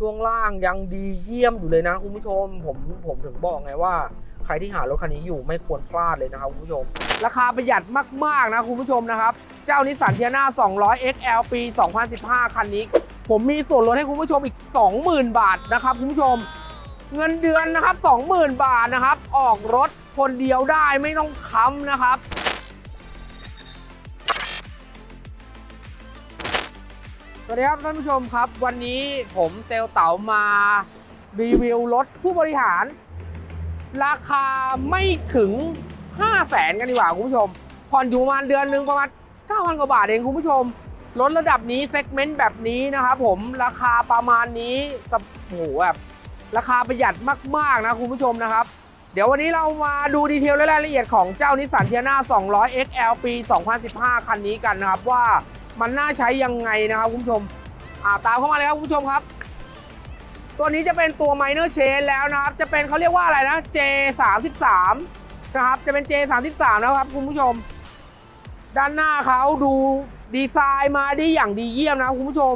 ช่วงล่างยังดีเยี่ยมอยู่เลยนะคุณผู้ชม ผมผมถึงบอกไงว่า ใครที่หารถคันนี้อยู่ไม่ควรพลาดเลยนะครับคุณผู้ชม ราคาประหยัดมาก ๆ นะคุณผู้ชมนะครับ เจ้านิสสันเทียนา200 XL ปี 2015 คันนี้ ผมมีส่วนลดให้คุณผู้ชมอีก 20,000 บาทนะครับคุณผู้ชม เงินเดือนนะครับ 20,000 บาทนะครับ ออกรถคนเดียวได้ไม่ต้องค้ำนะครับ วัสดีครับท่านผู้ชมครับ วันนี้ผมเซลเต๋ามารีวิวรถผู้บริหาร ราคาไม่ถึง 5 0 0แสนกันดีกว่าคุณผู้ชมผ่อนอยู่ประมาณเดือนหนึ่งประมาณ 9,000 กว่าบาทเองคุณผู้ชมรถระดับนี้เซกเมนต์แบบนี้นะครับผมราคาประมาณนี้กับโหแบบราคาประหยัดมากๆนะคุณผู้ชมนะครับ เดี๋ยววันนี้เรามาดูดีเทลและรายละเอียดของเจ้านิสสันเทียนา200 XL ปี 2015 คันนี้กันนะครับว่า มันน่าใช้ยังไงนะครับคุณผู้ชมอ่าตามเข้ามาเลยครับคุณผู้ชมครับ ตัวนี้จะเป็นตัว minor chain แล้วนะครับ จะเป็นเขาเรียกว่าอะไรนะ J 3 3 นะครับ จะเป็น J 3 3 นะครับคุณผู้ชม ด้านหน้าเขาดูดีไซน์มาได้อย่างดีเยี่ยมนะครับคุณผู้ชม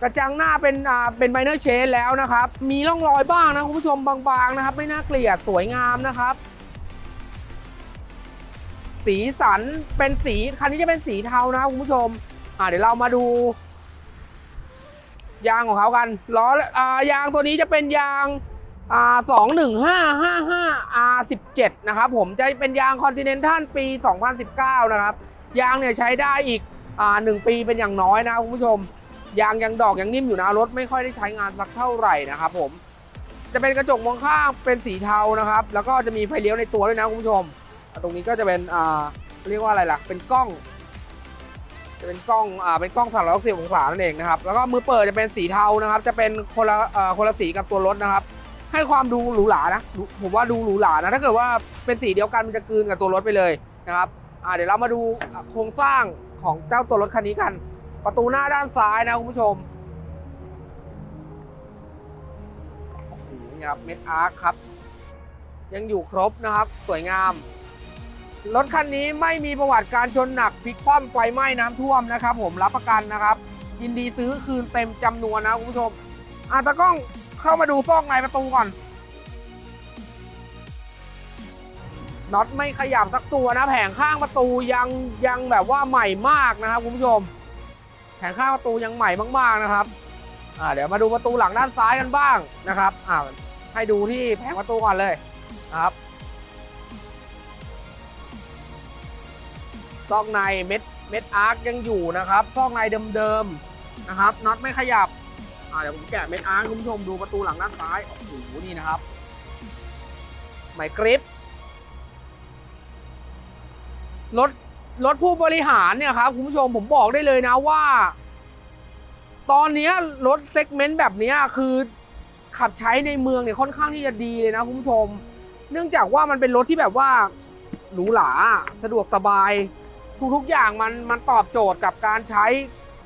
กระจังหน้าเป็นอ่าเป็น minor chain แล้วนะครับ มีร่องรอยบ้างนะคุณผู้ชมบางๆนะครับ ไม่น่าเกลียดสวยงามนะครับ สีสันเป็นสีคันนี้จะเป็นสีเทานะครับคุณผู้ชม อ่าเดี๋ยวเรามาดู ยางของเขากันล้ออ่ายางตัวนี้จะเป็นยางอ่าสองหนึ่งห้าห้าห้า R สิบเจ็ดนะครับผมจะเป็นยางคอนติเนนทัลปี2019นสิบเก้านะครับยางเนี่ยใช้ได้อีกอ่าหนึ่งปีเป็นอย่างน้อยนะคุณผู้ชมยางยังดอกยังนิ่มอยู่นะรถไม่ค่อยได้ใช้งานสักเท่าไหร่นะครับผมจะเป็นกระจกมองข้างเป็นสีเทานะครับ แล้วก็จะมีไฟเลี้ยวในตัวด้วยนะคุณผู้ชม ตรงนี้ก็จะเป็นอ่าเรียกว่าอะไรล่ะ เป็นกล้อง จะเป็นกล้องอ่าเป็นกล้อง360องศานั่นเองนะครับ แล้วก็มือเปิดจะเป็นสีเทานะครับ จะเป็นคนละอ่อคนละสีกับตัวรถนะครับ ให้ความดูหรูหรานะ ผมว่าดูหรูหรานะ ถ้าเกิดว่าเป็นสีเดียวกันมันจะกลืนกับตัวรถไปเลยนะครับอ่าเดี๋ยวเรามาดูโครงสร้างของเจ้าตัวรถคันนี้กัน ประตูหน้าด้านซ้ายนะคุณผู้ชมโอ้โหนี่ครับเม็ดอาร์คครับ ยังอยู่ครบนะครับ สวยงาม รถคันนี้ไม่มีประวัติการชนหนักพลิกคว่ำไฟไหม้น้ำท่วมนะครับผมรับประกันนะครับ ยินดีซื้อคืนเต็มจำนวนนะคุณผู้ชมอะตากล้องเข้ามาดูซอกในประตูก่อนน็อตไม่ขยับสักตัวนะแผงข้างประตูยังยังแบบว่าใหม่มากนะครับคุณผู้ชม แผงข้างประตูยังใหม่มากๆนะครับอ่าเดี๋ยวมาดูประตูหลังด้านซ้ายกันบ้างนะครับอ่าให้ดูที่แผงประตูก่อนเลยนะครับ ซอกในเม็ดเม็ดอาร์คยังอยู่นะครับซอกในเดิมๆนะครับน็อตไม่ขยับเดี๋ยวผมแกะเม็ดอาร์คคุณผู้ชมดูประตูหลังด้านซ้ายโอ้โหนี่นะครับไหมกริปรถรถผู้บริหารเนี่ยครับคุณผู้ชมผมบอกได้เลยนะว่า ตอนนี้รถเซกเมนต์แบบนี้คือขับใช้ในเมืองเนี่ยค่อนข้างที่จะดีเลยนะคุณผู้ชม เนื่องจากว่ามันเป็นรถที่แบบว่าหรูหราสะดวกสบาย ทุกๆอย่างมันมันตอบโจทย์กับการใช้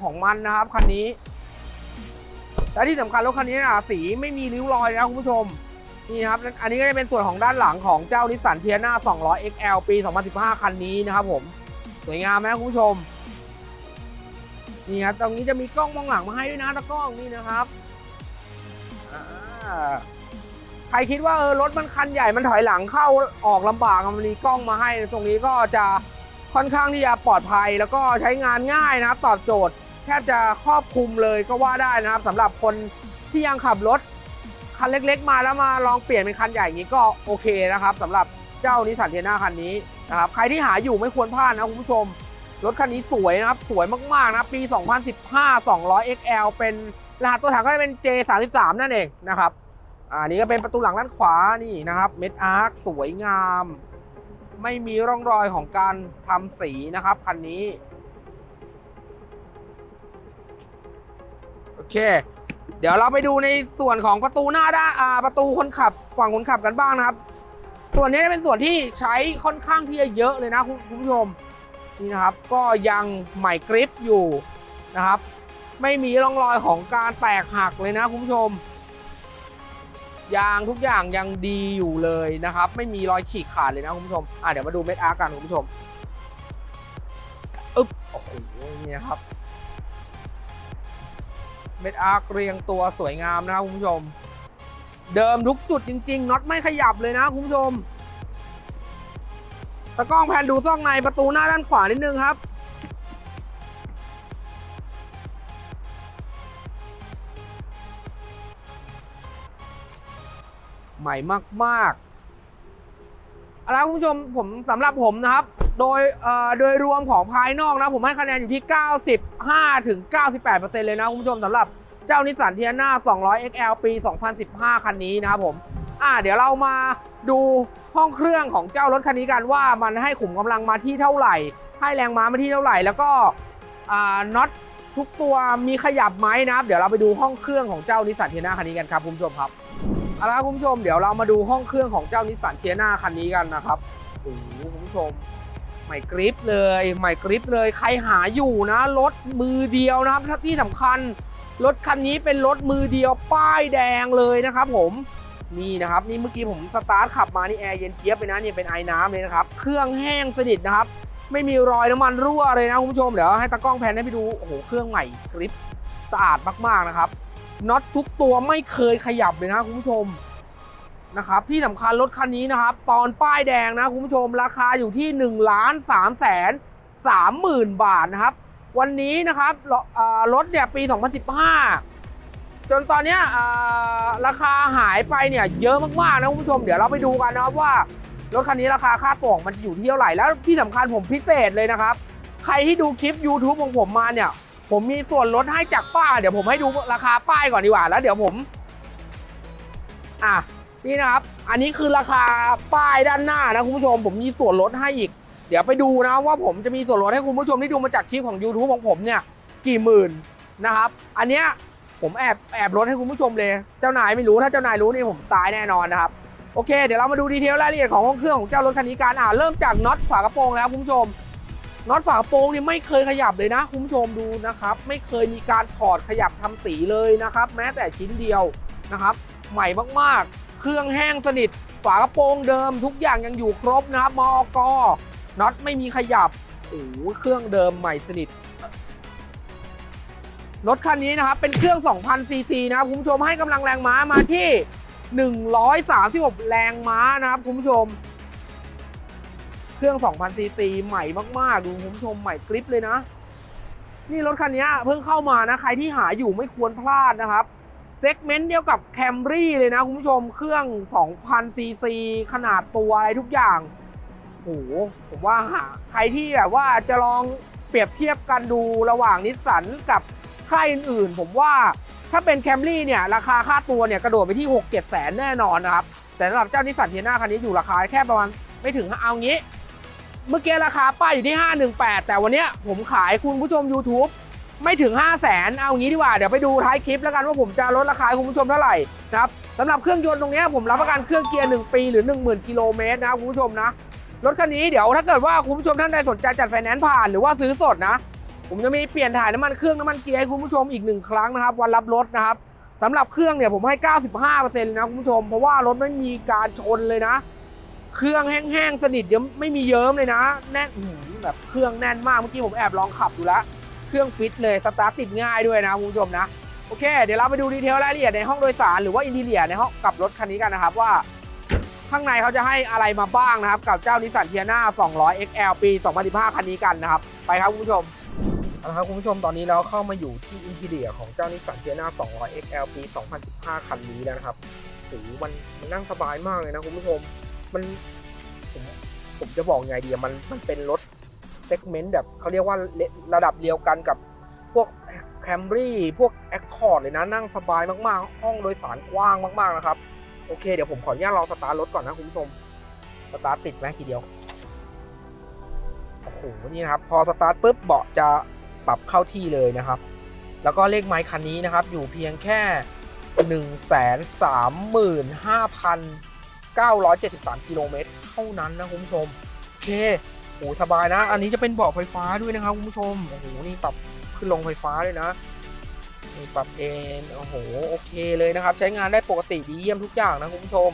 ของมันนะครับคันนี้และที่สำคัญรถคันนี้นะสีไม่มีริ้วรอยนะคุณผู้ชมนี่ครับอันนี้ก็จะเป็นส่วนของด้านหลังของเจ้านิสสันเทียนา200 XL ปี 2015 คันนี้นะครับผมสวยงามไหมคุณผู้ชมนี่ครับตรงนี้จะมีกล้องมองหลังมาให้ด้วยนะตะกล้องนี่นะครับใครคิดว่าเออรถมันคันใหญ่มันถอยหลังเข้าออกลำบากมันมีกล้องมาให้ ตรงนี้ก็จะ ค่อนข้างที่จะปลอดภัยแล้วก็ใช้งานง่ายนะครับตอบโจทย์แทบจะครอบคลุมเลยก็ว่าได้นะครับสำหรับคนที่ยังขับรถคันเล็กๆ มาแล้วมาลองเปลี่ยนเป็นคันใหญ่อย่างนี้ก็โอเคนะครับสำหรับเจ้านิสสันเทน่าคันนี้นะครับใครที่หาอยู่ไม่ควรพลาดนะคุณผู้ชม รถคันนี้สวยนะครับ สวยมากๆนะปี 2015 200 XL เป็นรหัสตัวถังก็จะเป็น J33 นั่นเองนะครับอ่านี่ก็เป็นประตูหลังด้านขวานี่นะครับเม็ดอาร์คสวยงาม ไม่มีร่องรอยของการทำสีนะครับคันนี้ โอเค เดี๋ยวเราไปดูในส่วนของประตูหน้าด้านอ่าประตูคนขับฝั่งคนขับกันบ้างนะครับ ส่วนนี้เป็นส่วนที่ใช้ค่อนข้างที่จะเยอะเลยนะคุณคุณผู้ชมนี่นะครับ ก็ยังใหม่กริปอยู่นะครับ ไม่มีร่องรอยของการแตกหักเลยนะคุณผู้ชม ยางทุกอย่างยังดีอยู่เลยนะครับ ไม่มีรอยฉีกขาดเลยนะคุณผู้ชมอะเดี๋ยวมาดูเม็ดอาร์กันคุณผู้ชมอึ๊บโอ้โหนี่นะครับ เม็ดอาร์เรียงตัวสวยงามนะครับคุณผู้ชม เดิมทุกจุดจริงๆน็อตไม่ขยับเลยนะคุณผู้ชมตะกล้องแพนดูซอกในประตูหน้าด้านขวานิดนึงครับ ใหม่มากๆเอาละคุณผู้ชมผมสำหรับผมนะครับ โดยโดยรวมของภายนอกนะผมให้คะแนนอยู่ที่ 95ถึง98%เลยนะคุณผู้ชมสำหรับเจ้านิสสันเทียนา200 XL ปี 2015 คันนี้นะครับผมอ่าเดี๋ยวเรามาดูห้องเครื่องของเจ้ารถคันนี้กันว่ามันให้ขุมกำลังมาที่เท่าไหร่ ให้แรงม้ามาที่เท่าไหร่ แล้วก็อ่าน็อตทุกตัวมีขยับไหมนะครับ เดี๋ยวเราไปดูห้องเครื่องของเจ้านิสสันเทียนาคันนี้กันครับคุณผู้ชมครับ เอาละคุณผู้ชมเดี๋ยวเรามาดูห้องเครื่องของเจ้านิสสันเทียนาคันนี้กันนะครับโอ้โหคุณผู้ชมใหม่กริปเลยใหม่กริปเลยใครหาอยู่นะรถมือเดียวนะครับที่สำคัญรถคันนี้เป็นรถมือเดียวป้ายแดงเลยนะครับผมนี่นะครับนี่เมื่อกี้ผมสตาร์ทขับมานี่แอร์เย็นเจี๊ยบไปนะนี่เป็นไอ้น้ำเลยนะครับเครื่องแห้งสนิทนะครับ ไม่มีรอยน้ำมันรั่วเลยนะคุณผู้ชมเดี๋ยวให้ตากล้องแพนให้ไปดูโอ้โหเครื่องใหม่กริปสะอาดมากๆนะครับ น็อตทุกตัวไม่เคยขยับเลยนะคุณผู้ชมนะครับที่สำคัญรถคันนี้นะครับ ตอนป้ายแดงนะคุณผู้ชมราคาอยู่ที่1นึ่งล้านสามแสนสามหมื่นบาทนะครับ วันนี้นะครับรถเนี่ยปี 2015 จนตอนนี้ราคาหายไปเนี่ยเยอะมากๆนะคุณผู้ชม เดี๋ยวเราไปดูกันนะครับว่ารถคันนี้ราคาค่าตัวของมันจะอยู่ที่เท่าไหร่แล้วที่สำคัญผมพิเศษเลยนะครับ ใครที่ดูคลิป YouTube ของผมมาเนี่ย ผมมีส่วนลดให้จากป้ายเดี๋ยวผมให้ดูราคาป้ายก่อนดีกว่าแล้ว เดี๋ยวผม อะนี่นะครับ อันนี้คือราคาป้ายด้านหน้านะคุณผู้ชม ผมมีส่วนลดให้อีก เดี๋ยวไปดูนะว่าผมจะมีส่วนลดให้คุณผู้ชมที่ดูมาจากคลิปของ YouTube ของผมเนี่ย กี่หมื่นนะครับ อันเนี้ยผมแอบแอบลดให้คุณผู้ชมเลย เจ้านายไม่รู้ถ้าเจ้านายรู้นี่ผมตายแน่นอนนะครับโอเค เดี๋ยวเรามาดูดีเทลรายละเอียดของห้องเครื่องของเจ้ารถคันนี้กันอ่าเริ่มจากน็อตฝากระโปรงแล้วคุณผู้ชม น็อตฝากระโปรงนี่ยไม่เคยขยับเลยนะคุณผู้ชมดูนะครับ ไม่เคยมีการถอดขยับทำสีเลยนะครับ แม้แต่ชิ้นเดียวนะครับ ใหม่มากๆ เครื่องแห้งสนิท ฝากระโปรงเดิม ทุกอย่างยังอยู่ครบนะครับมอกน็อตไม่มีขยับโอ้เครื่องเดิมใหม่สนิทรถคันนี้นะครับเป็นเครื่อง 2,000 ซีซีนะครับคุณผู้ชมให้กำลังแรงม้ามาที่ 136 แรงม้านะครับคุณผู้ชม เครื่อง 2,000ซีซีใหม่มากๆ ดูคุณผู้ชมใหม่กริปเลยนะ นี่รถคันนี้เพิ่งเข้ามานะ ใครที่หาอยู่ไม่ควรพลาดนะครับเซกเมนต์เดียวกับแคมรี่เลยนะคุณผู้ชมเครื่อง 2,000ซีซีขนาดตัวอะไรทุกอย่างโหผมว่าหาใครที่แบบว่าจะลองเปรียบเทียบกันดูระหว่างนิสสันกับค่ายอื่นๆ ผมว่าถ้าเป็นแคมรี่เนี่ย ราคาค่าตัวเนี่ย กระโดดไปที่ 6 7 แสนแน่นอนนะครับ แต่สำหรับเจ้านิสสันเทียนาคันนี้อยู่ราคาแค่ประมาณไม่ถึงเอางี้ เมื่อกี้ราคาป้ายอยู่ที่ 518 แต่วันนี้ผมขายคุณผู้ชม YouTube ไม่ถึง 5 0 0แสนเอางี้ดีกว่า เดี๋ยวไปดูท้ายคลิปแล้วกันว่าผมจะลดราคาคุณผู้ชมเท่าไหร่นะครับสำหรับเครื่องยนต์ตรงนี้ผมรับประกันเครื่องเกียร์ 1 ปีหรือ 10,000 กิโลเมตรนะครับคุณผู้ชมนะ รถคันนี้เดี๋ยวถ้าเกิดว่าคุณผู้ชมท่านใดสนใจจัดไฟแนนซ์ผ่านหรือว่าซื้อสดนะ ผมจะมีเปลี่ยนถ่ายน้ำมันเครื่องน้ำมันเกียร์ให้คุณผู้ชมอีกหนึ่งครั้งนะครับวันรับรถนะครับสำหรับเครื่องเนี่ยผมให้ 95%เลยนะคุณผู้ชม เพราะว่ารถไม่มีการชนเลยนะ เครื่องแห้งๆสนิทเดี๋ยวไม่มีเยิ้มเลยนะ แน่นแบบเครื่องแน่นมากเมื่อกี้ผมแอบลองขับดูแล้วเครื่องฟิตเลยสตาร์ทติดง่ายด้วยนะคุณผู้ชมนะโอเค เดี๋ยวเราไปดูดีเทลรายละเอียดในห้องโดยสารหรือว่าอินทีเรียในห้องกับรถคันนี้กันนะครับว่า ข้างในเขาจะให้อะไรมาบ้างนะครับ กับเจ้านิสสันเทียนา200 XL ปี 2015 คันนี้กันนะครับ ไปครับคุณผู้ชมเอาละครับคุณผู้ชมตอนนี้เราเข้ามาอยู่ที่อินทีเรียของเจ้านิสสันเทียนา200 XL ปี 2015 คันนี้แล้วนะครับโอ้โหมันมันนั่งสบายมากเลยนะคุณผู้ชม มันผมผมจะบอกไงดีมันมันเป็นรถเซกเมนต์แบบเขาเรียกว่าระดับเดียวกันกับพวกแคมรี่พวกแอคคอร์ดเลยนะนั่งสบายมากๆ ห้องโดยสารกว้างมากๆนะครับ โอเค เดี๋ยวผมขออนุญาตลองสตาร์ทรถก่อนนะคุณผู้ชม สตาร์ทติดไหมทีเดียว โอ้โห นี่นะครับ พอสตาร์ทปุ๊บเบาะจะปรับเข้าที่เลยนะครับ แล้วก็เลขไมล์คันนี้นะครับ อยู่เพียงแค่ 1 3 5 973 กิโลเมตรเท่านั้นนะคุณผู้ชมโอเคโอ้สบายนะ อันนี้จะเป็นเบาะไฟฟ้าด้วยนะครับคุณผู้ชมโอ้โหนี่ปรับขึ้นลงไฟฟ้าด้วยนะมีปรับเอนโอ้โหโอเคเลยนะครับ ใช้งานได้ปกติดีเยี่ยมทุกอย่างนะคุณผู้ชม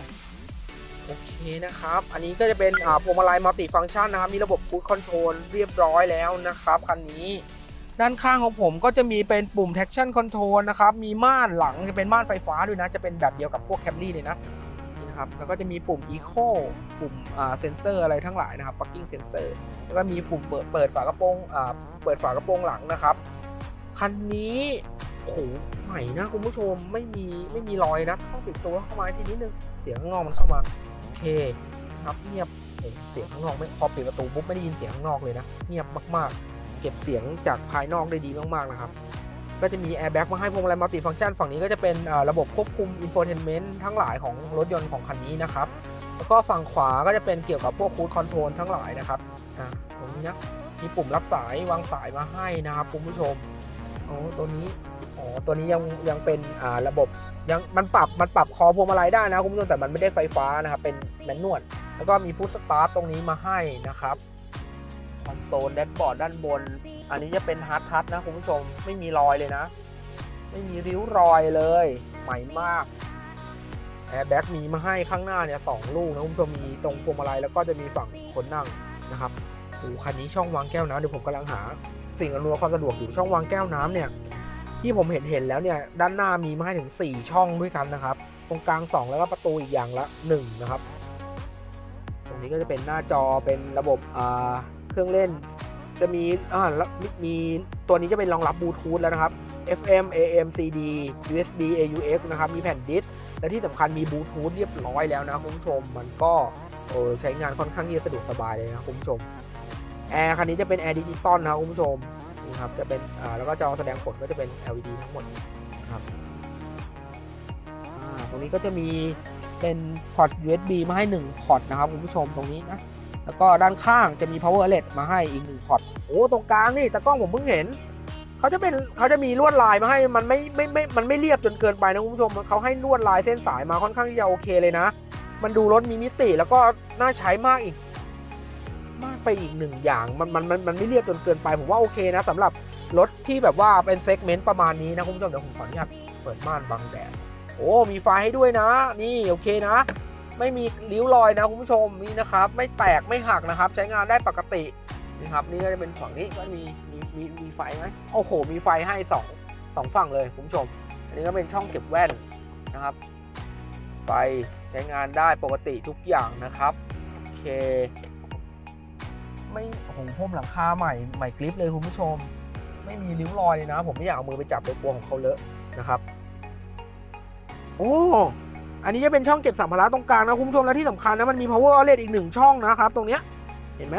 โอเคนะครับ อันนี้ก็จะเป็นอ่าพวงมาลัยมัลติฟังก์ชันนะครับ มีระบบคูดคอนโทรลเรียบร้อยแล้วนะครับคันนี้ด้านข้างของผมก็จะมีเป็นปุ่ม traction control นะครับ มีม่านหลังจะเป็นม่านไฟฟ้าด้วยนะ จะเป็นแบบเดียวกับพวก Camry เลยนะ นะครับ แล้วก็จะมีปุ่ม eco ปุ่มอ่าเซนเซอร์อะไรทั้งหลายนะครับ parking sensor แล้วก็มีปุ่มเปิดเปิดฝากระโปรงอ่าเปิดฝากระโปรงหลังนะครับ คันนี้โอ้โหใหม่นะคุณผู้ชมไม่มีไม่มีรอยนะต้องปิดตัวเข้ามาทีนิดนึงเสียงข้างนอกมันเข้ามาโอเคครับเงียบเสียงข้างนอกไม่พอปิดประตูปุ๊บไม่ได้ยินเสียงข้างนอกเลยนะเงียบมากๆ เก็บเสียงจากภายนอกได้ดีมากๆนะครับ ก็จะมีแอร์แบ็กมาให้พวงมาลัยมัลติฟังก์ชันฝั่งนี้ก็จะเป็นระบบควบคุมอินโฟเทนเมนต์ทั้งหลายของรถยนต์ของคันนี้นะครับ แล้วก็ฝั่งขวาก็จะเป็นเกี่ยวกับพวกคูดคอนโทรลทั้งหลายนะครับตรงนี้นะมีปุ่มรับสายวางสายมาให้นะครับคุณผู้ชมโอ้ตัวนี้อ๋อตัวนี้ยังยังเป็นอ่าระบบยังมันปรับมันปรับคอพวงมาลัยได้นะคุณผู้ชมแต่มันไม่ได้ไฟฟ้านะครับเป็นแมนนวลแล้วก็มีพุชสตาร์ทตรงนี้มาให้นะครับคอนโซลแดชบอร์ดด้านบน อันนี้จะเป็นฮาร์ดทัชนะคุณผู้ชมไม่มีรอยเลยนะ ไม่มีริ้วรอยเลยใหม่มากแอร์แบ็กมีมาให้ข้างหน้าเนี่ยสองลูกนะคุณผู้ชมมีตรงพวงมาลัยแล้วก็จะมีฝั่งคนนั่งนะครับโอ้คันนี้ช่องวางแก้วน้ำเดี๋ยวผมกำลังหา สิ่งอำนวยความสะดวกอยู่ช่องวางแก้วน้ำเนี่ย ที่ผมเห็นเห็นแล้วเนี่ย ด้านหน้ามีมาให้ถึง 4 ช่องด้วยกันนะครับ ตรงกลาง 2 แล้วก็ประตูอีกอย่างละ 1 นะครับ ตรงนี้ก็จะเป็นหน้าจอเป็นระบบเครื่องเล่น จะมีอ่าแล้วมีตัวนี้จะเป็นรองรับบลูทูธแล้วนะครับ FM AM CD USB AUX นะครับ มีแผ่นดิสก์และที่สำคัญมีบลูทูธเรียบร้อยแล้วนะคุณผู้ชม มันก็ใช้งานค่อนข้างที่จะสะดวกสบายเลยนะคุณผู้ชมแอร์คันนี้จะเป็นแอร์ดิจิตอลนะครับคุณผู้ชมนี่ครับจะเป็นอ่าแล้วก็จอแสดงผลก็จะเป็น LED ทั้งหมดนะครับอ่าตรงนี้ก็จะมีเป็นพอร์ต USB มาให้ 1 พอร์ตนะครับคุณผู้ชมตรงนี้นะ แล้วก็ด้านข้างจะมี power outlet มาให้อีกหนึ่งพอร์ตโอ้ตรงกลางนี่แต่กล้องผมเพิ่งเห็นเขาจะเป็นเขาจะมีลวดลายมาให้มันไม่ไม่ไม่มันไม่เรียบจนเกินไปนะคุณผู้ชมเขาให้ลวดลายเส้นสายมาค่อนข้างที่จะโอเคเลยนะ มันดูรถมีมิติแล้วก็น่าใช้มากอีก มากไปอีกหนึ่งอย่างมันมันมันมันไม่เรียบจนเกินไปผมว่าโอเคนะสำหรับรถที่แบบว่าเป็นเซกเมนต์ประมาณนี้นะคุณผู้ชมเดี๋ยวผมขออนุญาตเปิดม่านบังแดดโอ้มีไฟให้ด้วยนะ นี่โอเคนะ ไม่มีริ้วรอยนะคุณผู้ชมนี่นะครับ ไม่แตกไม่หักนะครับ ใช้งานได้ปกตินะครับนี่ก็จะเป็นฝั่งนี้ก็มีมีมีมีไฟไหมโอ้โห มีไฟให้สองสองฝั่งเลยคุณผู้ชม อันนี้ก็เป็นช่องเก็บแว่นนะครับ ไฟใช้งานได้ปกติทุกอย่างนะครับโอเคไม่โอ้โหพ่มหลังคาใหม่ใหม่กริปเลยคุณผู้ชม ไม่มีริ้วรอยเลยนะ ผมไม่อยากเอามือไปจับเลยกลัวของเขาเลอะนะครับ โอ้ อันนี้จะเป็นช่องเก็บสัมภาระตรงกลางนะคุณผู้ชมและที่สำคัญนะมันมี power outlet อีกหนึ่งช่องนะครับตรงเนี้ยเห็นไหม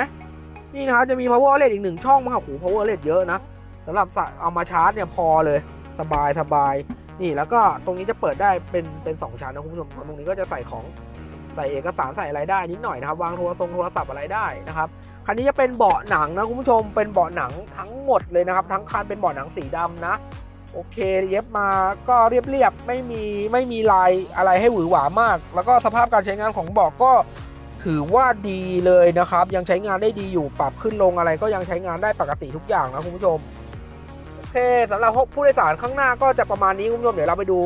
นี่นะครับจะมี power outlet อีกหนึ่งช่องมาโอ้โห power outlet เยอะนะสำหรับเอามาชาร์จเนี่ยพอเลยสบายสบายนี่แล้วก็ตรงนี้จะเปิดได้เป็นเป็นสองชั้นนะคุณผู้ชมตรงนี้ก็จะใส่ของใส่เอกสารใส่อะไรได้นิดหน่อยนะครับวางโทรศัพท์โทรศัพท์อะไรได้นะครับคันนี้จะเป็นเบาะหนังนะคุณผู้ชมเป็นเบาะหนังทั้งหมดเลยนะครับ ทั้งคันเป็นเบาะหนังสีดำนะ โอเคเย็บมาก็เรียบๆไม่มีไม่มีลายอะไรให้หวือหวามาก แล้วก็สภาพการใช้งานของเบอกก็ถือว่าดีเลยนะครับ ยังใช้งานได้ดีอยู่ปรับขึ้นลงอะไรก็ยังใช้งานได้ปกติทุกอย่างนะคุณผู้ชมโอเคสำหรับผู้โดยสารข้างหน้าก็จะประมาณนี้คุณผู้ชมเดี๋ยวเราไปดู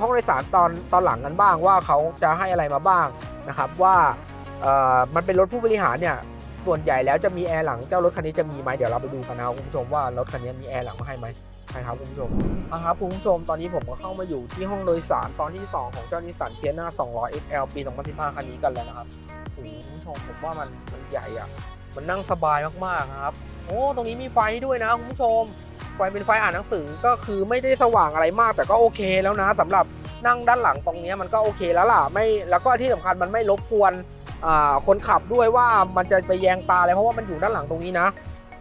ห้องโดยสารตอนตอนหลังกันบ้างว่าเขาจะให้อะไรมาบ้างนะครับว่ามันเป็นรถผู้บริหารเนี่ยส่วนใหญ่แล้วจะมีแอร์หลังเจ้ารถคันนี้จะมีไหมเดี๋ยวเราไปดูกันนะคุณผู้ชมว่ารถคันนี้มีแอร์หลังมาให้ไหม ใช่ครับคุณผู้ชมอะครับคุณผู้ชมตอนนี้ผมก็เข้ามาอยู่ที่ห้องโดยสารตอนที่ 2 ของเจ้านิสสันเทียนา200 XL ปี 2015 คันนี้กันแล้วนะครับโอ้คุณผู้ชมผมว่ามันมันใหญ่อะมันนั่งสบายมากๆครับ โอ้ตรงนี้มีไฟด้วยนะคุณผู้ชม ไฟเป็นไฟอ่านหนังสือก็คือไม่ได้สว่างอะไรมาก แต่ก็โอเคแล้วนะสำหรับนั่งด้านหลังตรงนี้มันก็โอเคแล้วล่ะไม่แล้วก็ที่สำคัญมันไม่รบกวนคนขับด้วยว่ามันจะไปแยงตาอะไรเพราะว่ามันอยู่ด้านหลังตรงนี้นะ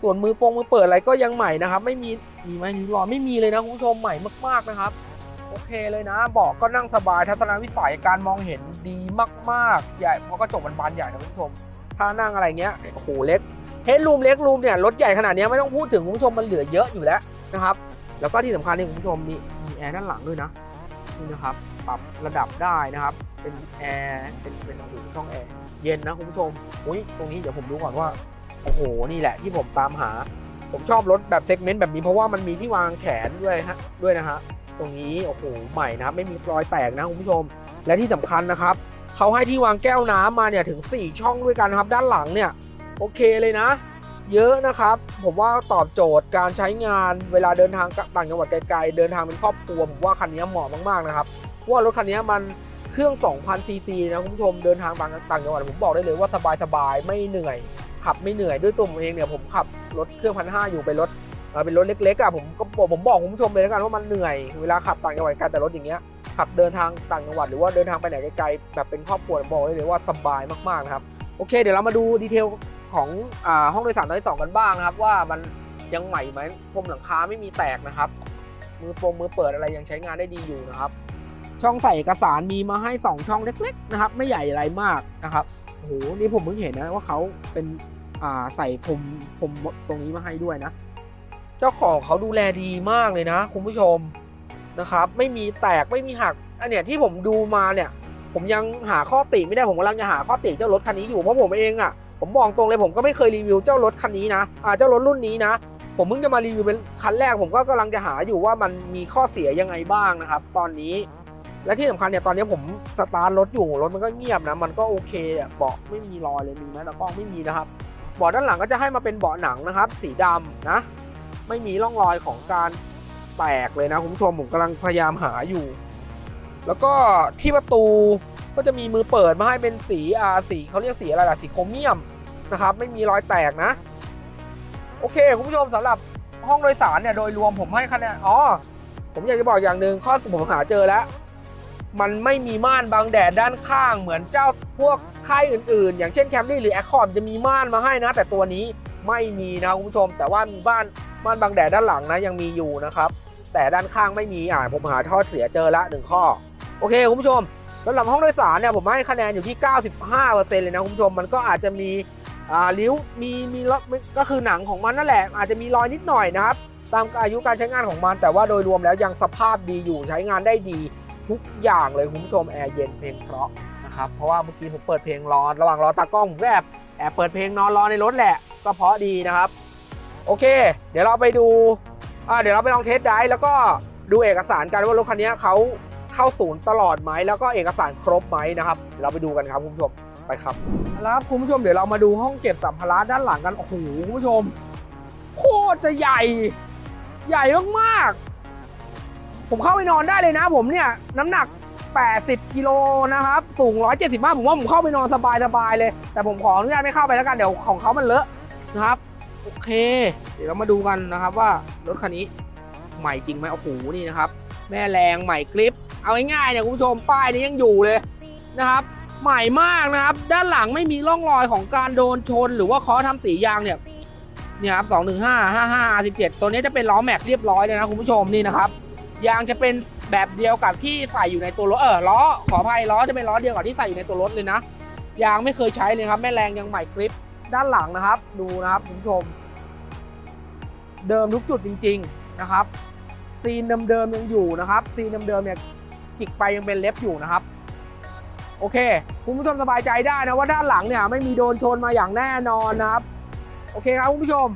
ส่วนมือโปงมือเปิดอะไรก็ยังใหม่นะครับ ไม่มีมีไหมรอไม่มีเลยนะคุณผู้ชมใหม่มากๆนะครับ โอเคเลยนะเบอกก็นั่งสบายทัศนวิสัยการมองเห็นดีมากๆ ใหญ่เพราะกระจกมันบานใหญ่นะคุณผู้ชม ถ้านั่งอะไรเงี้ยโอ้โหเล็กเฮดรูมเล็กรูมเนี่ยรถใหญ่ขนาดนี้ไม่ต้องพูดถึงคุณผู้ชมมันเหลือเยอะอยู่แล้วนะครับ แล้วก็ที่สำคัญนี่คุณผู้ชมนี่มีแอร์ด้านหลังด้วยนะนี่นะครับปรับระดับได้นะครับ เป็นแอร์เป็นเป็นโอ้โหช่องแอร์เย็นนะคุณผู้ชมอุ้ยตรงนี้เดี๋ยวผมดูก่อนว่า โอ้โห นี่แหละที่ผมตามหา ผมชอบรถแบบเซกเมนต์แบบนี้เพราะว่ามันมีที่วางแขนด้วยฮะด้วยนะฮะตรงนี้โอ้โหใหม่นะครับไม่มีรอยแตกนะคุณผู้ชม และที่สำคัญนะครับเขาให้ที่วางแก้วน้ำมาเนี่ยถึง 4 ช่องด้วยกันนะครับด้านหลังเนี่ยโอเคเลยนะ เยอะนะครับ ผมว่าตอบโจทย์การใช้งานเวลาเดินทางต่างจังหวัดไกลๆ เดินทางเป็นครอบครัวผมว่าคันนี้เหมาะมากๆนะครับเพราะว่ารถคันนี้มันเครื่อง 2,000ซีซีนะคุณผู้ชมเดินทางต่างต่างจังหวัดผมบอกได้เลยว่าสบายๆไม่เหนื่อย ขับไม่เหนื่อยด้วยตัวผมเองเนี่ยผมขับรถเครื่องพันห้าอยู่เป็นรถเป็นรถเล็กๆอะผมก็ผมบอกคุณผู้ชมเลยแล้วกันว่ามันเหนื่อยเวลาขับต่างจังหวัดไกลแต่รถอย่างเงี้ยขับเดินทางต่างจังหวัดหรือว่าเดินทางไปไหนไกลๆแบบเป็นครอบครัวมบอกเลยว่าสบายมากๆนะครับโอเค เดี๋ยวเรามาดูดีเทลของอห้องโดยสารร้อยสองกันบ้างนะครับ ว่ามันยังใหม่ไหมพรมหลังคาไม่มีแตกนะครับ มือโปรมือเปิดอะไรยังใช้งานได้ดีอยู่นะครับ ช่องใส่เอกสารมีมาให้ 2 ช่องเล็ก ๆ นะครับ ไม่ใหญ่อะไรมากนะครับโอ้โหนี่ผมเพิ่งเห็นนะว่าเขาเป็น ใส่พรมพรมตรงนี้มาให้ด้วยนะ เจ้าของเขาดูแลดีมากเลยนะคุณผู้ชมนะครับ ไม่มีแตกไม่มีหักอันเนี้ยที่ผมดูมาเนี่ย ผมยังหาข้อติไม่ได้ผมกำลังจะหาข้อติเจ้ารถคันนี้อยู่เพราะผมเองอะผมบอกตรงเลยผมก็ไม่เคยรีวิวเจ้ารถคันนี้นะอ่าเจ้ารถรุ่นนี้นะ ผมเพิ่งจะมารีวิวเป็นคันแรก ผมก็กำลังจะหาอยู่ว่ามันมีข้อเสียยังไงบ้างนะครับ ตอนนี้ และที่สำคัญเนี่ยตอนนี้ผมสตาร์ทรถอยู่รถมันก็เงียบนะ มันก็โอเคเบาะไม่มีรอยเลยมีไหมตะกล้องไม่มีนะครับ เบาะด้านหลังก็จะให้มาเป็นเบาะหนังนะครับ สีดำนะ ไม่มีร่องรอยของการแตกเลยนะคุณผู้ชมผมกำลังพยายามหาอยู่ แล้วก็ที่ประตูก็จะมีมือเปิดมาให้เป็นสีอ่าสีเขาเรียกสีอะไรล่ะสีโครเมียมนะครับ ไม่มีรอยแตกนะ โอเคคุณผู้ชมสำหรับห้องโดยสารเนี่ยโดยรวมผมให้คะแนนอ๋อผมอยากจะบอกอย่างหนึ่งข้อผมหาเจอแล้ว มันไม่มีม่านบังแดดด้านข้างเหมือนเจ้าพวกค่ายอื่นๆ อย่างเช่นแคมรี่หรือแอคคอร์ดจะมีม่านมาให้นะ แต่ตัวนี้ไม่มีนะคุณผู้ชม แต่ว่ามีบ้านม่านบังแดดด้านหลังนะยังมีอยู่นะครับ แต่ด้านข้างไม่มีอ่าผมหาข้อเสียเจอละหนึ่งข้อ โอเคคุณผู้ชมสำหรับห้องโดยสารเนี่ยผมให้คะแนนอยู่ที่ 95%เลยนะคุณผู้ชมมันก็อาจจะมีอ่าริ้วมีมีก็คือหนังของมันนั่นแหละ อาจจะมีรอยนิดหน่อยนะครับตามอายุการใช้งานของมันแต่ว่าโดยรวมแล้วยังสภาพดีอยู่ใช้งานได้ดี ทุกอย่างเลยคุณผู้ชมแอร์เย็นเพลงเพราะนะครับเพราะว่าเมื่อกี้ผมเปิดเพลงรอระหว่างรอตากล้องผมแอบแอบเปิดเพลงนอนรอในรถแหละ ก็เพราะดีนะครับ โอเค เดี๋ยวเราไปดูเดี๋ยวเราไปลองเทสได้แล้วก็ดูเอกสารกันว่ารถคันนี้เขาเข้าศูนย์ตลอดไหมแล้วก็เอกสารครบไหมนะครับ เราไปดูกันครับคุณผู้ชมไปครับแล้วครับคุณผู้ชมเดี๋ยวเรามาดูห้องเก็บสัมภาระด้านหลังกันโอ้โหคุณผู้ชมโคตรจะใหญ่ ใหญ่มากๆ ผมเข้าไปนอนได้เลยนะ ผมเนี่ยน้ำหนัก 80กิโลนะครับ สูง 175 ผมว่าผมเข้าไปนอนสบายๆเลย แต่ผมขออนุญาตไม่เข้าไปแล้วกันเดี๋ยวของเขามันเลอะนะครับโอเค เดี๋ยวเรามาดูกันนะครับว่ารถคันนี้ใหม่จริงไหมโอ้โหนี่นะครับ แม่แรงใหม่คลิป เอาง่ายๆเนี่ยคุณผู้ชมป้ายนี้ยังอยู่เลยนะครับ ใหม่มากนะครับ ด้านหลังไม่มีร่องรอยของการโดนชน หรือว่าเคอทำสียางเนี่ยเนี่ยครับสองหนึ่งห้าห้าห้าสิบเจ็ดตัวนี้จะเป็นล้อแม็กเรียบร้อยเลยนะคุณผู้ชมนี่นะครับ ยางจะเป็นแบบเดียวกับที่ใส่อยู่ในตัวรถเออล้อขออภัยล้อจะเป็นล้อเดียวกับที่ใส่อยู่ในตัวรถเลยนะยางไม่เคยใช้เลยครับแม่แรงยังใหม่คลิปด้านหลังนะครับ ดูนะครับคุณผู้ชม เดิมทุกจุดจริง ๆนะครับ ซีนเดิมๆยังอยู่นะครับ ซีนเดิมๆเนี่ยจิกไปยังเป็นเล็บอยู่นะครับ โอเค คุณผู้ชมสบายใจได้นะว่าด้านหลังเนี่ยไม่มีโดนชนมาอย่างแน่นอนนะครับ โอเคครับคุณผู้ชม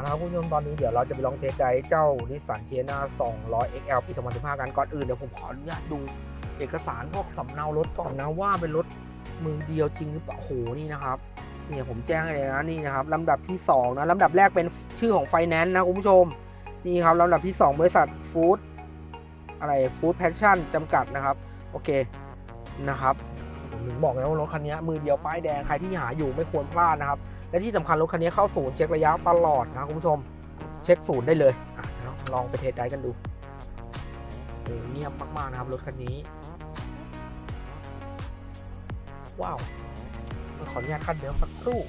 เอาละครับคุณผู้ชมตอนนี้เดี๋ยวเราจะไปลองเทสไดเจ้านิสสันเทียนา200 XL ปี2015 กันก่อนอื่นเดี๋ยวผมขออนุญาตดูเอกสารพวกสำเนารถก่อนนะว่าเป็นรถมือเดียวจริงหรือเปล่าโอ้โหนี่นะครับเนี่ยผมแจ้งเลยนะนี่นะครับลำดับที่2นะลำดับแรกเป็นชื่อของไฟแนนซ์นะคุณผู้ชมนี่ครับลำดับที่ 2 บริษัทฟู้ดอะไรฟู้ดแพชชั่นจำกัดนะครับ โอเคนะครับผมบอกไงว่ารถคันนี้มือเดียวป้ายแดงใครที่หาอยู่ไม่ควรพลาดนะครับ และที่สำคัญรถคันนี้เข้าศูนย์เช็คระยะตลอดนะคุณผู้ชม เช็คศูนย์ได้เลยอะลองไปเทสได้กันดูเงียบมากๆนะครับรถคันนี้ ว้าวขออนุญาตคัดเดียวสักครู่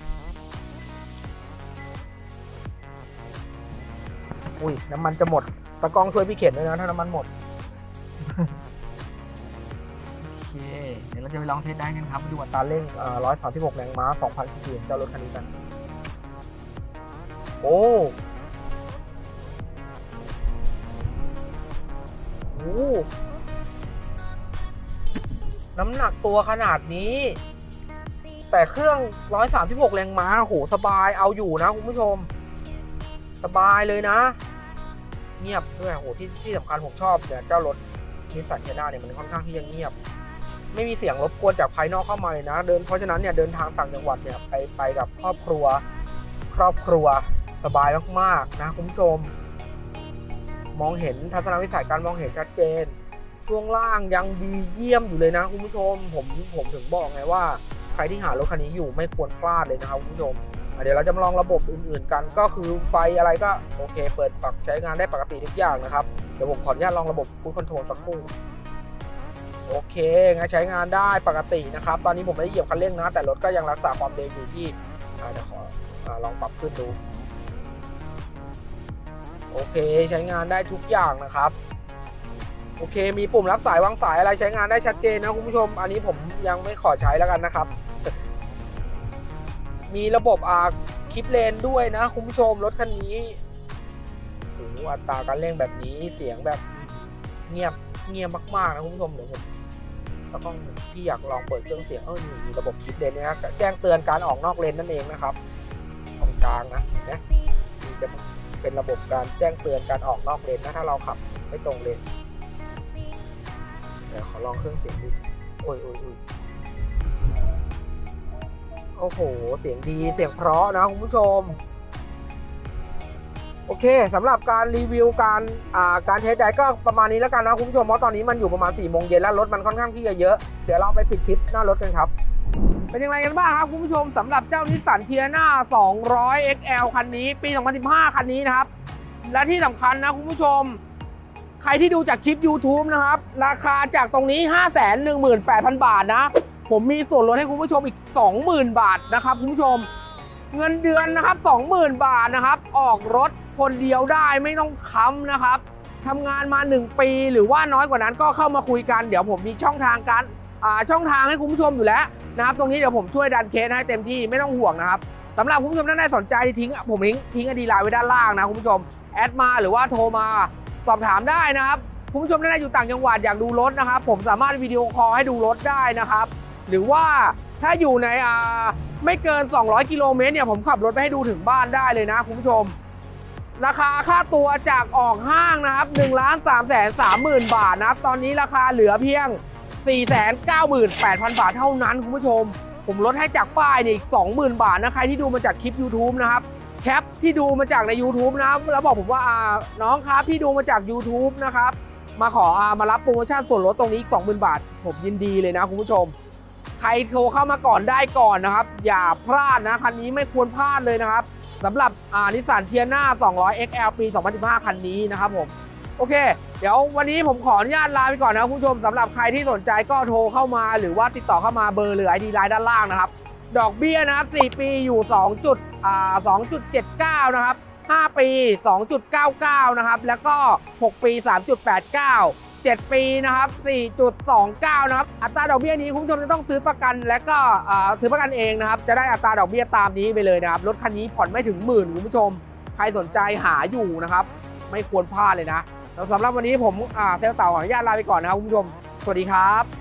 อุ้ยน้ำมันจะหมดตะกล้องช่วยพี่เข็นด้วยนะถ้าน้ำมันหมด จะไปลองเทสได้กันครับดูอัตราเร่งร้อยสามสิบหกแรงม้าสองพันซีซีเจ้ารถคันนี้กัน โอ้โหน้ำหนักตัวขนาดนี้ แต่เครื่อง 136 แรงม้าโหสบายเอาอยู่นะคุณผู้ชม สบายเลยนะ เงียบด้วยโหที่ที่สำคัญผมชอบเนี่ยเจ้ารถนิสสันเทน่าเนี่ยมันค่อนข้างที่จะเงียบ ไม่มีเสียงรบกวนจากภายนอกเข้ามาเลยนะ เดินเพราะฉะนั้นเนี่ยเดินทางต่างจังหวัดเนี่ยไปไปกับครอบครัว ครอบครัวสบายมากๆนะคุณผู้ชม มองเห็นทัศนวิสัยการมองเห็นชัดเจนช่วงล่างยังดีเยี่ยมอยู่เลยนะคุณผู้ชม ผมผมถึงบอกไงว่าใครที่หารถคันนี้อยู่ไม่ควรพลาดเลยนะครับคุณผู้ชมเดี๋ยวเราจะมาลองระบบอื่นๆ กันก็คือไฟอะไรก็โอเค เปิดปรับใช้งานได้ปกติทุกอย่างนะครับ เดี๋ยวผมขออนุญาตลองระบบคู c คอนโทรลสักครู่ โอเคงั้นใช้งานได้ปกตินะครับ ตอนนี้ผมไม่ได้เหยียบคันเร่งนะ แต่รถก็ยังรักษาความเร็วอยู่ที่เดี๋ยวขออลองปรับขึ้นดู โอเคใช้งานได้ทุกอย่างนะครับ โอเค มีปุ่มรับสายวางสายอะไรใช้งานได้ชัดเจนนะคุณผู้ชม อันนี้ผมยังไม่ขอใช้แล้วกันนะครับ มีระบบอาคลิปเลนด้วยนะคุณผู้ชมรถคันนี้โอ้อัตราการเร่งแบบนี้เสียงแบบเงียบเงียบมากๆนะคุณผู้ชมเดี๋ยวผม แล้วก็พี่อยากลองเปิดเครื่องเสียงเออมีระบบคลิปเลนนะครับแจ้งเตือนการออกนอกเลนนั่นเองนะครับตรงกลางนะเห็นไหมมีจะเป็นระบบการแจ้งเตือนการออกนอกเลนนะถ้าเราขับไม่ตรงเลนเดี๋ยวขอลองเครื่องเสียงดูโอ้ยโอ้ยโอ้ยโอ้โห เสียงดีเสียงเพราะนะคุณผู้ชม โอเคสำหรับการรีวิวการอ่าการเทสไดก็ประมาณนี้แล้วกันนะคุณผู้ชมเพราะตอนนี้มันอยู่ประมาณ4ี่โมงเย็นแล้วรถมันค่อนข้างที่จะเยอะ เดี๋ยวเราไปปิดคลิปหน้ารถกันครับ เป็นยังไงกันบ้างครับคุณผู้ชมสำหรับเจ้านิสสันเทียนา200 XL คันนี้ ปี 2015 คันนี้นะครับ และที่สำคัญนะคุณผู้ชม ใครที่ดูจากคลิป YouTube นะครับ ราคาจากตรงนี้ 518,000 บาทนะ ผมมีส่วนลดให้คุณผู้ชมอีก 20,000 บาทนะครับคุณผู้ชม เงินเดือนนะครับ 20,000 บาทนะครับ ออกรถ คนเดียวได้ไม่ต้องค้ำนะครับทำงานมา 1 ปี หรือว่าน้อยกว่านั้นก็เข้ามาคุยกันเดี๋ยวผมมีช่องทางการช่องทางให้คุณผู้ชมอยู่แล้วนะครับ ตรงนี้เดี๋ยวผมช่วยดันเคสให้เต็มที่ไม่ต้องห่วงนะครับสำหรับคุณผู้ชมท่านใดสนใจทิ้งผมทิ้งทิ้งอดีไลน์ไว้ด้านล่างนะคุณผู้ชมแอดมาหรือว่าโทรมาสอบถามได้นะครับคุณผู้ชมท่านใดอยู่ต่างจังหวัดอยากดูรถนะครับ ผมสามารถวิดีโอคอลให้ดูรถได้นะครับ หรือว่าถ้าอยู่ในไม่เกิน 200 กิโลเมตรเนี่ยผมขับรถไปให้ดูถึงบ้านได้เลยนะคุณผู้ชม ราคาค่าตัวจากออกห้างนะครับ1 3 3 3 0 0 0บาทนะครับ ตอนนี้ราคาเหลือเพียง 498,000 บาทเท่านั้นคุณผู้ชม ผมลดให้จากป้ายเนี่ยอีก 20,000 บาทนะ ใครที่ดูมาจากคลิป YouTube นะครับ แคปที่ดูมาจากใน YouTube นะครับ แล้วบอกผมว่าอ่าน้องครับที่ดูมาจาก YouTube นะครับ มาขออามารับโปรโมชั่นส่วนลดตรงนี้อีก 20,000 บาท ผมยินดีเลยนะคุณผู้ชม ใครโทรเข้ามาก่อนได้ก่อนนะครับ อย่าพลาดนะคันนี้ไม่ควรพลาดเลยนะครับ สำหรับอ่านิสสันเทียน่า200 XL ปี 2015 คันนี้นะครับผม โอเค เดี๋ยววันนี้ผมขออนุญาตลาไปก่อนนะคุณผู้ชมสำหรับใครที่สนใจก็โทรเข้ามา หรือว่าติดต่อเข้ามาเบอร์หรือไอดีไลน์ด้านล่างนะครับ ดอกเบี้ยนะครับ 4 ปีอยู่2จุดอ่า2.79 นะครับ 5 ปี 2.99 นะครับ แล้วก็ 6 ปี 3.89 7 ปีนะครับ 4.29 นะครับ อัตราดอกเบี้ยนี้คุณผู้ชมจะต้องซื้อประกันและก็อ่าซื้อประกันเองนะครับ จะได้อัตราดอกเบี้ยตามนี้ไปเลยนะครับ รถคันนี้ผ่อนไม่ถึงหมื่นคุณผู้ชม ใครสนใจหาอยู่นะครับ ไม่ควรพลาดเลยนะสำหรับวันนี้ผมอ่าเซลเต่าขออนุญาตลาไปก่อนนะครับคุณผู้ชม สวัสดีครับ